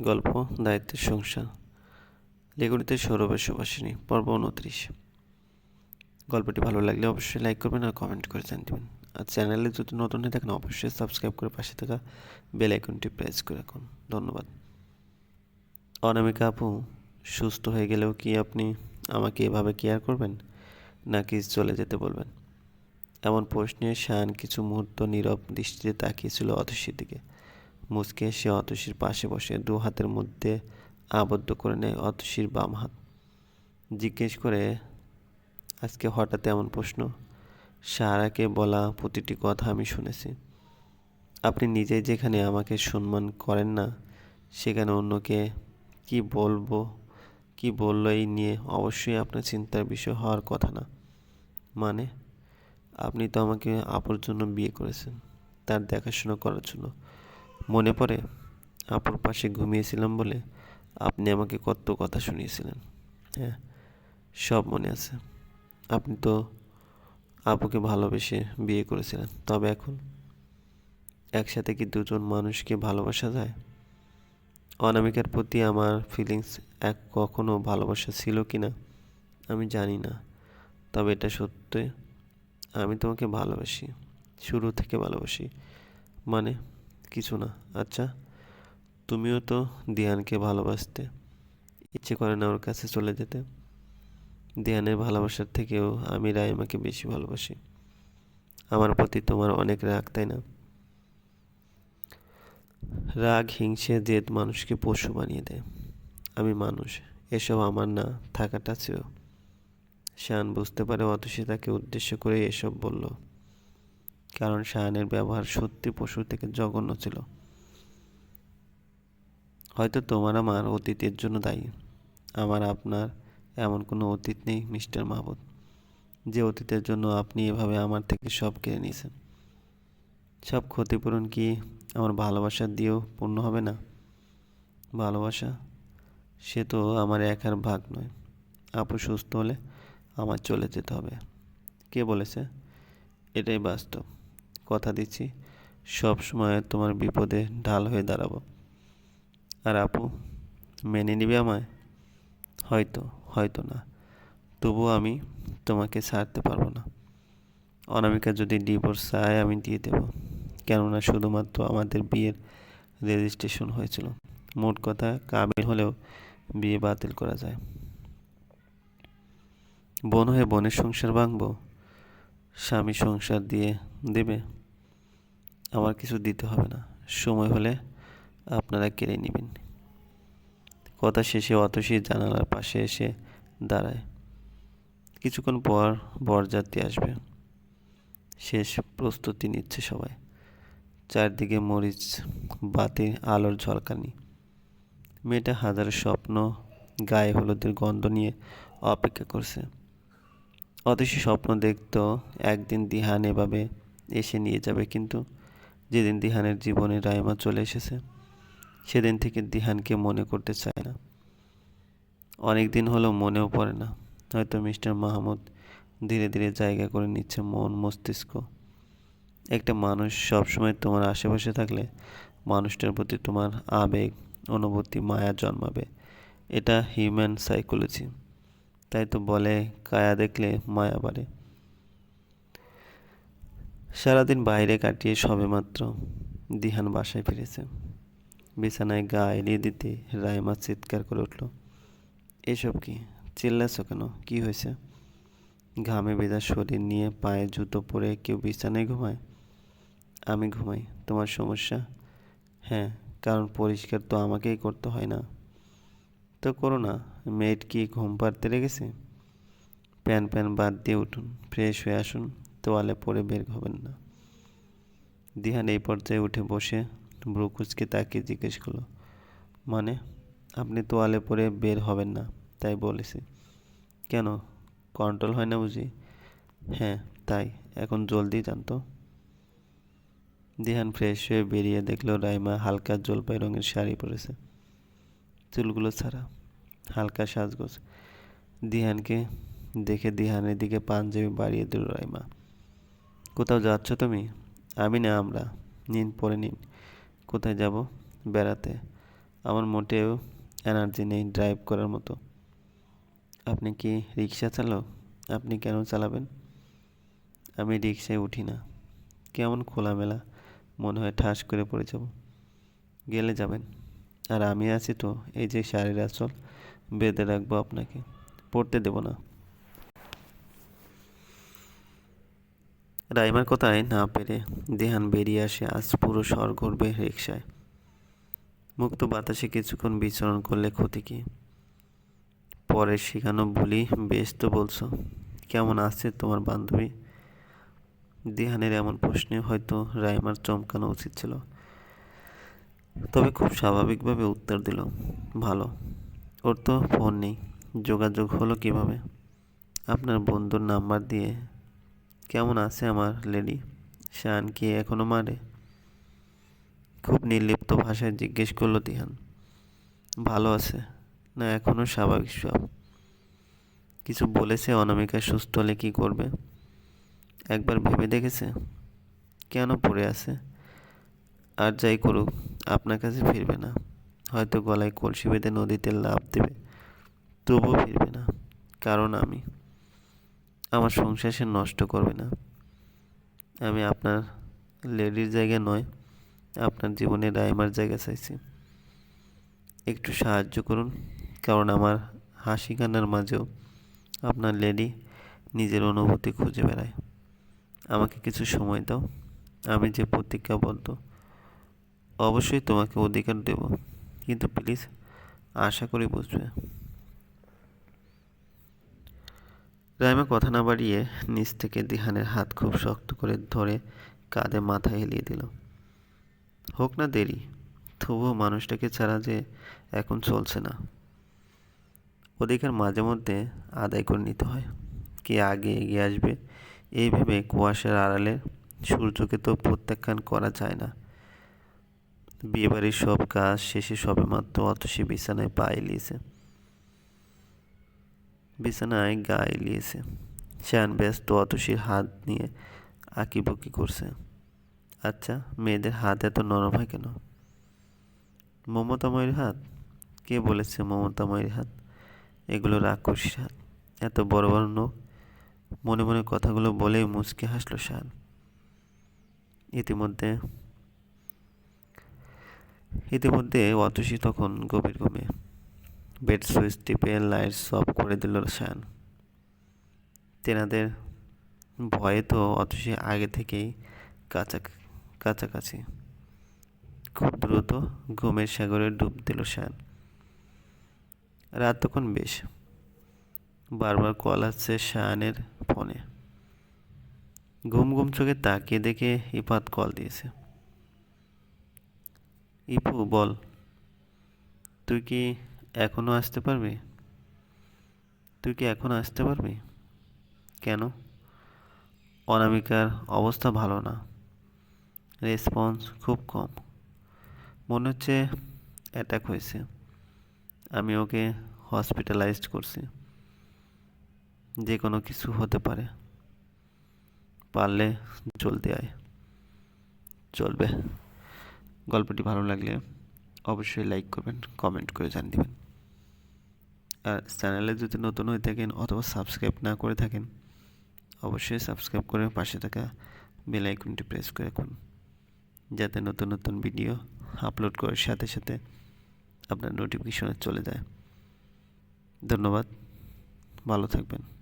গল্প, দায়িত্বের সংসার, লেগুড়িতে সৌরভের সুবাসিনী পর্ব উনত্রিশ। গল্পটি ভালো লাগলে অবশ্যই লাইক করবেন আর কমেন্ট করে জানিয়ে দেবেন। আর চ্যানেলে যদি নতুন হয়ে থাকেন, অবশ্যই সাবস্ক্রাইব করে পাশে থাকা বেল আইকনটি প্রেস করে রাখুন। ধন্যবাদ। অনামিকা আপু, সুস্থ হয়ে গেলেও কি আপনি আমাকে এভাবে কেয়ার করবেন? নাকি চলে যেতে বলবেন? এমন প্রশ্নে শান কিছু মুহূর্ত নীরব দৃষ্টিতে তাকিয়েছিল অতসীর দিকে। মুচকে সে অতসীর পাশে বসে দু হাতের মধ্যে আবদ্ধ করে নেয় অতসীর বাম হাত। জিজ্ঞেস করে, আজকে হঠাৎ এমন প্রশ্ন? সারাকে বলা প্রতিটি কথা আমি শুনেছি। আপনি নিজেই যেখানে আমাকে সম্মান করেন না, সেখানে অন্যকে কি বলব, কি বলল এই নিয়ে অবশ্যই আপনার চিন্তার বিষয় হওয়ার কথা না। মানে আপনি তো আমাকে আপুর জন্য বিয়ে করেছেন, তার দেখাশোনা করার জন্য। মনে পড়ে? আপুর পাশে ঘুমিয়েছিলাম বলে আপনি আমাকে কত কথা শুনিয়েছিলেন। হ্যাঁ সব মনে আছে। আপনি তো আপুকে ভালোবেসে বিয়ে করেছিলেন। তবে এখন একসাথে কি দুজন মানুষকে ভালোবাসা যায়? অনামিকার প্রতি আমার ফিলিংস এক কখনো ভালোবাসা ছিল কি না, আমি জানি না। তবে এটা সত্যি আমি তোমাকে ভালোবাসি, শুরু থেকে ভালোবাসি। মানে কিছু না। আচ্ছা তুমিও তো দিয়ানকে ভালোবাসতে ইচ্ছে করে না ওর কাছে চলে যেতে। দিয়ানের ভালোবাসার থেকেও আমি রাইমাকে বেশি ভালোবাসি। আমার প্রতি তোমার অনেক রাগ, তাই না? রাগ হিংসে জেদ মানুষকে পশু বানিয়ে দেয়। আমি মানুষ, এসব আমার না, থাকাটা চেয়েও শান বুঝতে পারে অতসী তাকে উদ্দেশ্য করে এসব বলল। কারণ শাহানের ব্যবহার সত্যি পশু থেকে জঘন্য ছিল। হয়তো তোমার আমার অতীতের জন্য দায়ী। আমার, আপনার এমন কোনো অতীত নেই, মিস্টার মাহবুদ, যে অতীতের জন্য আপনি এভাবে আমার থেকে সব কেড়ে নিয়েছেন। সব ক্ষতিপূরণ কি আমার ভালোবাসা দিয়েও পূর্ণ হবে না? ভালোবাসা? সে তো আমার একার ভাগ নয়। আপু সুস্থ হলে আমার চলে যেতে হবে। কে বলেছে? এটাই বাস্তব। কথা দিচ্ছি। সব সময় তোমার বিপদে ঢাল হয়ে দাঁড়াবো। আর আপু, মেনে নিবে আমায়? হয়তো হয়তো না। তবুও আমি তোমাকে ছাড়তে পারব না। অনামিকা যদি ডিভোর্স চায়, আমি দিয়ে দেব। কেননা শুধুমাত্র আমাদের বিয়ের রেজিস্ট্রেশন হয়েছিল। মোট কথা কাবিল হলেও বিয়ে বাতিল করা যায়। বোন হয়ে বোনের সংসার ভাঙব? স্বামী সংসার দিয়ে দেবে, আমার কিছু দিতে হবে না। সময় হলে আপনারা কেড়ে নেবেন। কথা শেষে অতসী জানালার পাশে এসে দাঁড়ায়। কিছুক্ষণ পর বরযাত্রী আসবে। শেষ প্রস্তুতি নিচ্ছে সবাই। চারদিকে মরিচ বাতির আলোর ঝলকানি। মেয়েটা হাজার স্বপ্ন, গায়ে হলুদের গন্ধ নিয়ে অপেক্ষা করছে। অতসী স্বপ্ন দেখত, একদিন দিহান এভাবে এসে নিয়ে যাবে, কিন্তু যেদিন দিহানের জীবনে রায়মা চলে এসেছে, সেদিন থেকে দিহানকে মনে করতে চায় না। অনেক দিন হলো মনেও পড়ে না। হয়তো মিস্টার মাহমুদ ধীরে ধীরে জায়গা করে নিচ্ছে মন, মস্তিষ্ক। একটা মানুষ সবসময় তোমার আশেপাশে থাকলে মানুষটার প্রতি তোমার আবেগ, অনুভূতি, মায়া জন্মাবে। এটা হিউম্যান সাইকোলজি তাই তো বলে, কায়া দেখলে মায়া বাড়ে। সারাদিন বাইরে কাটিয়ে সবেমাত্র দিহান বাসায় ফিরেছে। বিছানায় গা এলিয়ে দিতে রায়মা চিৎকার করে উঠল, এসব কি? চিল্লাছো কেন? কি হয়েছে? ঘামে ভেজা শরীর নিয়ে পায়ে জুতো পরে কেউ বিছানায় ঘুমায়? আমি ঘুমাই, তোমার সমস্যা? হ্যাঁ কারণ পরিষ্কার তো আমাকেই করতে হয় না। তো করো না মেয়েট কি ঘুম পাড়তে রেগেছে প্যান প্যান বাদ দিয়ে উঠুন ফ্রেশ হয়ে আসুন, তোয়ালে পরে বের হবেন না। দিহান এই পর্যায়ে উঠে বসে ব্রুকুচকে তাকিয়ে জিজ্ঞেস করল মানে আপনি তোয়ালে পরে বের হবেন না? তাই বলেছি। কেন কন্ট্রোল হয় না বুঝি? হ্যাঁ তাই, এখন জলদি জানতো দিহান ফ্রেশ হয়ে বেরিয়ে দেখল রাইমা হালকা জলপাই রঙের শাড়ি পরেছে। চুলগুলো ছাড়া, হালকা সাজগোজ। দিহানকে দেখে দিহানের দিকে পাঞ্জাবি বাড়িয়ে দিল রাইমা। কোথাও যাচ্ছ তুমি? আমি না, আমরা। নিন, পরে নিন। কোথায় যাব? বেড়াতে। আমার মোটেও এনার্জি নেই ড্রাইভ করার মতো। আপনি কি রিক্সা চালক আপনি কেন চালাবেন? আমি রিক্সায় উঠি না। কেমন খোলামেলা মনে হয় ঠাস করে পড়ে যাব। গেলে যাবেন। আর আমি আছি তো, এই যে শাড়ির আঁচল, বেঁধে রাখব আপনাকে। পড়তে দেব না। রাইমার কথায় না পেরে দেহান বেরিয়ে আসে আজ পুরো স্বর করবে রিক্সায় মুক্ত বাতাসে কিছুক্ষণ বিচরণ করলে ক্ষতি কি? পরে শেখানো বলি, বেশ তো বলছো। কেমন আছে তোমার বান্ধবী? দেহানের এমন প্রশ্নে হয়তো রাইমার চমকানো উচিত ছিল। তবে খুব স্বাভাবিকভাবে উত্তর দিল, ভালো, ওর তো ফোন নেই, যোগাযোগ হলো কীভাবে? আপনার বন্ধুর নাম্বার দিয়ে, কেমন আছে আমার লেডি? শান কি এখনও মারে? খুব নির্লিপ্ত ভাষায় জিজ্ঞেস করল দিহান ভালো আছে, না এখনও স্বাভাবিক সব? কিছু বলেছে অনামিকা সুস্থ হলে কী করবে? একবার ভেবে দেখেছে? কেন পড়ে আছে? আর যাই করুক, আপনার কাছে ফিরবে না। হয়তো গলায় কলসি বেঁধে নদীতে লাভ দেবে, তবুও ফিরবে না, কারণ আমি। আমার সংসার সে নষ্ট করবে না। আমি আপনার লেডির জায়গা নয়, আপনার জীবনে রাইমার জায়গা চাইছি। একটু সাহায্য করুন, কারণ আমার হাসি কান্নার মাঝেও আপনার লেডি নিজের অনুভূতি খুঁজে বেড়ায়। আমাকে কিছু সময় দাও, আমি যে প্রতিজ্ঞাবদ্ধ অবশ্যই তোমাকে অধিকার দেব। কিন্তু প্লিজ আশা করি বুঝবে। রাইমা কথা না বাড়িয়ে নিচ থেকে দিহানের হাত খুব শক্ত করে ধরে কাঁধে মাথা হেলিয়ে দিল। হোক না দেরি, তবুও মানুষটাকে ছাড়া যে এখন চলছে না। অধিকার মাঝে মধ্যে আদায় করে নিতে হয়। কে আগে এগিয়ে আসবে, এই ভেবে কুয়াশার আড়ালে সূর্যকে তো প্রত্যাখ্যান করা যায় না। বিয়েবাড়ির সব কাজ শেষে সবে মাত্র অতসী বিছানায় পা এলিয়েছে বিছানায় গা এলিয়েছে শ্যান ব্যস্ত অতসীর হাত নিয়ে আঁকিবুকি করছে। আচ্ছা মেয়েদের হাত এত নরম হয় কেন? মমতাময়ের হাত? কে বলেছে মমতাময়ের হাত? এগুলো রাক্ষসীর হাত। এত বড় বড় নখ? মনে মনে কথাগুলো বলেই মুচকে হাসলো শান। ইতিমধ্যে ইতিমধ্যে অতসী তখন গভীর ঘুমে। বেড সুইচ টিপে লাইট সব করে দিল শান তেনাদের ভয়ে তো অতসী আগে থেকেই কাছা কাছাকাছি। খুব দ্রুত ঘুমের সাগরে ডুব দিল শান রাত তখন বেশ। বারবার কল আসছে শাহানের ফোনে। ঘুম ঘুম চোখে তাকিয়ে দেখে ইফাত কল দিয়েছে। ইপু, বল। তুই কি এখনও আসতে পারবি? তুই কি এখনও আসতে পারবি? কেন? অনামিকার অবস্থা ভালো না। রেসপন্স খুব কম। মনে হচ্ছে অ্যাটাক হয়েছে। আমি ওকে হসপিটালাইজড করছি। যে কোনো কিছু হতে পারে। পারলে জলদি আয়। চলবে। গল্পটি ভালো লাগলে অবশ্যই লাইক করবেন কমেন্ট করে জানিয়ে দেবেন। আর চ্যানেলে যদি নতুন হয়ে থাকেন অথবা সাবস্ক্রাইব না করে থাকেন, অবশ্যই সাবস্ক্রাইব করে পাশে থাকা বেল আইকনটি প্রেস করে রাখুন। যাতে নতুন নতুন ভিডিও আপলোড করার সাথে সাথে আপনার নোটিফিকেশনে চলে যায়। ধন্যবাদ, ভালো থাকবেন।